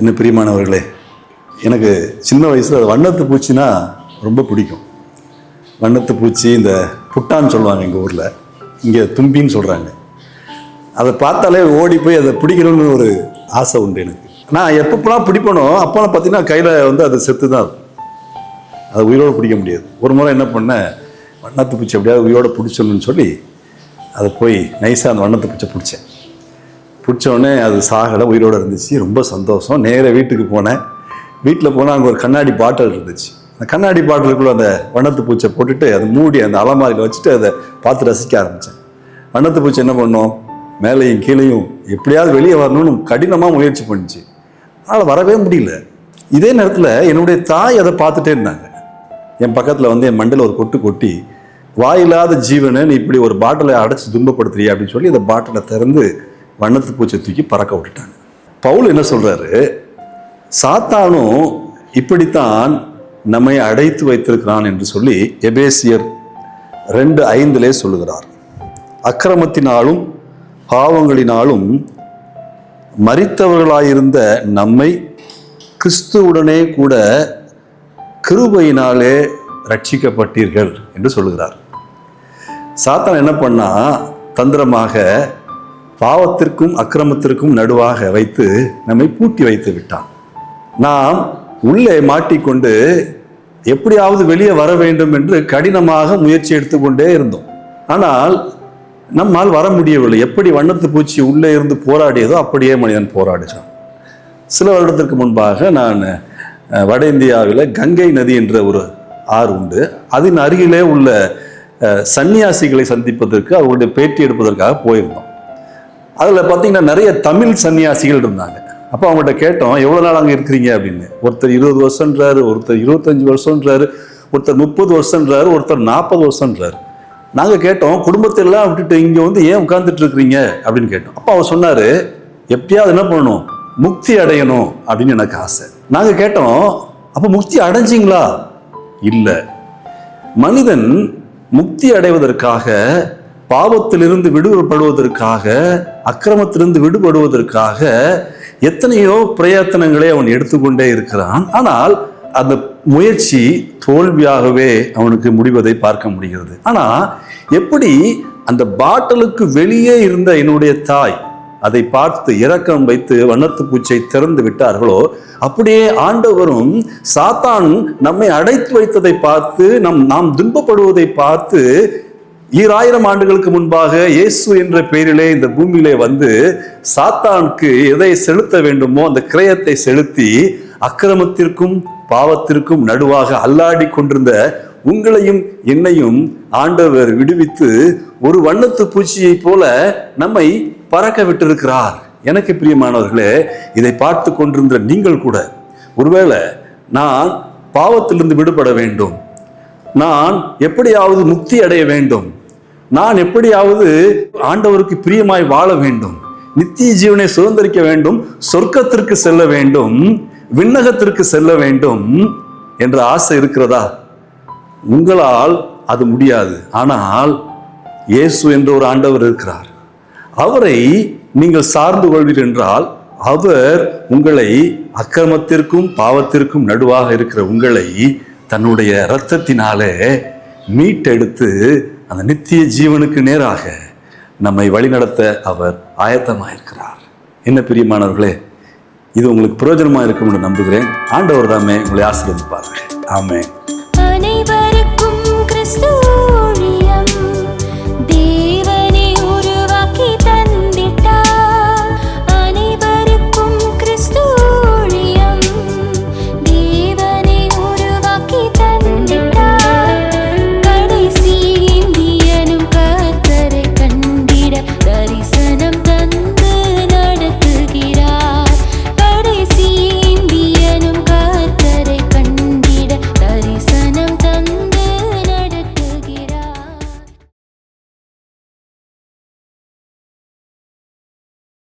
என்ன பிரியமானவர்களே எனக்கு சின்ன வயசில் வண்ணத்து பூச்சினா ரொம்ப பிடிக்கும். வண்ணத்து பூச்சி இந்த புட்டான்னு சொல்லுவாங்க எங்கள் ஊரில் இங்கே தும்பின்னு சொல்கிறாங்க அதை பார்த்தாலே ஓடி போய் அதை பிடிக்கணும்னு ஒரு ஆசை உண்டு எனக்கு. நான் எப்பப்பெல்லாம் பிடிப்பனோ அப்போலாம் பார்த்தீங்கன்னா கையில் வந்து அது செத்து தான் இருக்கும். அதை உயிரோடு பிடிக்க முடியாது. ஒரு முறை என்ன பண்ணேன் வண்ணத்து பூச்சி எப்படியாவது உயிரோடு பிடிச்சணும்னு சொல்லி அதை போய் நைஸாக அந்த வண்ணத்து பூச்சை பிடிச்சேன். பிடிச்சோடனே அது சாகலை உயிரோடு இருந்துச்சு ரொம்ப சந்தோஷம். நேராக வீட்டுக்கு போனேன். வீட்டில் போனால் அங்கே ஒரு கண்ணாடி பாட்டில் இருந்துச்சு. அந்த கண்ணாடி பாட்டிலுக்குள்ளே அந்த வண்ணத்து பூச்சை போட்டுட்டு அதை மூடி அந்த அலமாரியில் வச்சுட்டு அதை பார்த்து ரசிக்க ஆரம்பித்தேன் வண்ணத்து பூச்சி என்ன பண்ணோம்? மேலேயும் கீழேயும் எப்படியாவது வெளியே வரணும்னு கடினமாக முயற்சி பண்ணிச்சு. ஆனால் வரவே முடியல. இதே நேரத்தில் என்னுடைய தாய் அதை பார்த்துட்டே இருந்தாங்க. என் பக்கத்தில் வந்து என் மண்டல ஒரு கொட்டு கொட்டி வாயில்லாத ஜீவனை நீ இப்படி ஒரு பாட்டிலை அடைச்சி துன்பப்படுத்துறியா? அப்படின்னு சொல்லி அந்த பாட்டிலை திறந்து வண்ணத்து பூச்சை தூக்கி பறக்க விட்டுட்டாங்க. பவுல் என்ன சொல்றாரு? சாத்தானும் இப்படித்தான் நம்மை அடைத்து வைத்திருக்கிறான் என்று சொல்லி எபேசியர் ரெண்டு ஐந்திலே சொல்லுகிறார். அக்கிரமத்தினாலும் பாவங்களினாலும் மறித்தவர்களாயிருந்த நம்மை கிறிஸ்துவுடனே கூட கிருபையினாலே ரட்சிக்கப்பட்டீர்கள் என்று சொல்லுகிறார். சாத்தான் என்ன பண்ணா தந்திரமாக பாவத்திற்கும் அக்கிரமத்திற்கும் நடுவாக வைத்து நம்மை பூட்டி வைத்து விட்டான். நாம் உள்ளே மாட்டிக்கொண்டு எப்படியாவது வெளியே வர வேண்டும் என்று கடினமாக முயற்சி எடுத்துக்கொண்டே இருந்தோம். ஆனால் நம்மால் வர முடியவில்லை. எப்படி வண்ணத்து பூச்சி உள்ளே இருந்து போராடியதோ அப்படியே மனிதன் போராடுகிறான். சில வருடத்திற்கு முன்பாக நான் வட இந்தியாவில் கங்கை நதி என்ற ஒரு ஆறு உண்டு. அதன் அருகிலே உள்ள சன்னியாசிகளை சந்திப்பதற்கு அவர்களுடைய பேட்டி எடுப்பதற்காக போயிருந்தோம். அதில் பார்த்தீங்கன்னா நிறைய தமிழ் சன்னியாசிகள் இருந்தாங்க. அப்போ அவங்கள்ட்ட கேட்டோம் எவ்வளோ நாள் அங்கே இருக்கிறீங்க? அப்படின்னு. ஒருத்தர் இருபது வருஷன்றாரு ஒருத்தர் இருபத்தஞ்சு வருஷன்றாரு ஒருத்தர் முப்பது வருஷன்றாரு ஒருத்தர் நாற்பது வருஷன்றாரு நாங்கள் கேட்டோம் குடும்பத்தை எல்லாம் விட்டுட்டு இங்கே வந்து ஏன் உட்காந்துட்டு இருக்கிறீங்க? அப்படின்னு கேட்டோம். அப்போ அவர் சொன்னார் எப்பயாவது என்ன பண்ணணும்? முக்தி அடையணும் அப்படின்னு எனக்கு ஆசை. நாங்கள் கேட்டோம் அப்போ முக்தி அடைஞ்சிங்களா? இல்லை. மனிதன் முக்தி அடைவதற்காக பாவத்திலிருந்து விடுபடுவதற்காக அக்கிரமத்திலிருந்து விடுபடுவதற்காக எத்தனையோ பிரயத்தனங்களை அவன் எடுத்துக்கொண்டே இருக்கிறான். ஆனால் அந்த முயற்சி தோல்வியாகவே அவனுக்கு முடிவதை பார்க்க முடிகிறது. ஆனால் எப்படி அந்த பாட்டிலுக்கு வெளியே இருந்த என்னுடைய தாய் அதை பார்த்து இரக்கம் வைத்து வண்ணத்து பூச்சை திறந்து விட்டார்களோ அப்படியே ஆண்டவரும் சாத்தான் நம்மை அடைத்து வைத்ததை பார்த்து நம் நாம் துன்பப்படுவதை பார்த்து ஈராயிரம் ஆண்டுகளுக்கு முன்பாக இயேசு என்ற பெயரிலே இந்த பூமியிலே வந்து சாத்தானுக்கு எதை செலுத்த வேண்டுமோ அந்த கிரயத்தை செலுத்தி அக்கிரமத்திற்கும் பாவத்திற்கும் நடுவாக அல்லாடி கொண்டிருந்த உங்களையும் என்னையும் ஆண்டவர் விடுவித்து ஒரு வண்ணத்து பூச்சியைப் போல நம்மை பறக்க விட்டிருக்கிறார். எனக்கு பிரியமானவர்களே இதை பார்த்து கொண்டிருந்த நீங்கள் கூட ஒருவேளை நான் பாவத்திலிருந்து விடுபட வேண்டும். நான் எப்படியாவது முக்தி அடைய வேண்டும். நான் எப்படியாவது ஆண்டவருக்கு பிரியமாய் வாழ வேண்டும். நித்திய ஜீவனை சுதந்திரிக்க வேண்டும். சொர்க்கத்திற்கு செல்ல வேண்டும். விண்ணகத்திற்கு செல்ல வேண்டும் என்ற ஆசை இருக்கிறதா? உங்களால் அது முடியாது. ஆனால் இயேசு என்ற ஒரு ஆண்டவர் இருக்கிறார். அவரை நீங்கள் சார்ந்து கொள்வீர் என்றால் அவர் உங்களை அக்கிரமத்திற்கும் பாவத்திற்கும் நடுவாக இருக்கிற உங்களை தன்னுடைய இரத்தத்தினாலே மீட்டெடுத்து அந்த நித்திய ஜீவனுக்கு நேராக நம்மை வழிநடத்த அவர் ஆயத்தமாயிருக்கிறார். என்ன பிரியமானவர்களே இது உங்களுக்கு பிரயோஜனமாக இருக்கும்னு நம்புகிறேன். ஆண்டவர் தாமே உங்களை ஆசீர்வதிப்பார்கள் ஆமேன்.